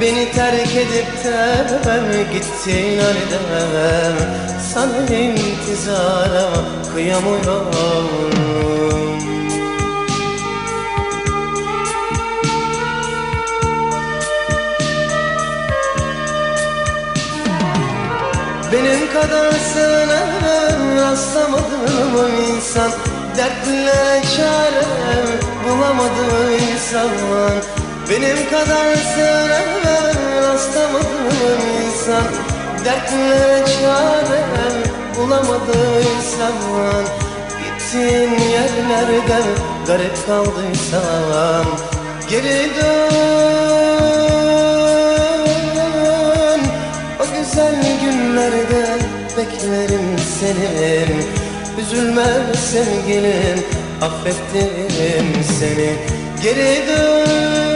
Beni terk edip de gittin halde Sana intizara kıyamıyorum. Benim kadar sevene rastlamadım insan Dertle çare bulamadıysan Benim kadar sevene rastlamadım insan. Dertle çare bulamadıysan Gittiğin yerlerde garip kaldıysan Geri dön. O güzel günlerde beklerim seni. Üzülme sevgilim affettim seni. Geri dön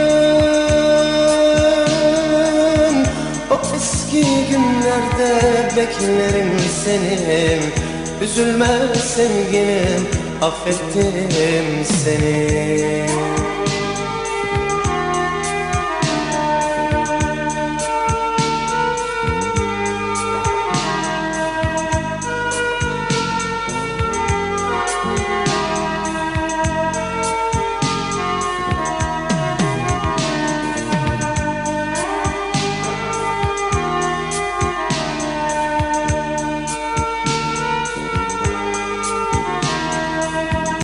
günlerde beklerim seni. Üzülme sevgilim affettim seni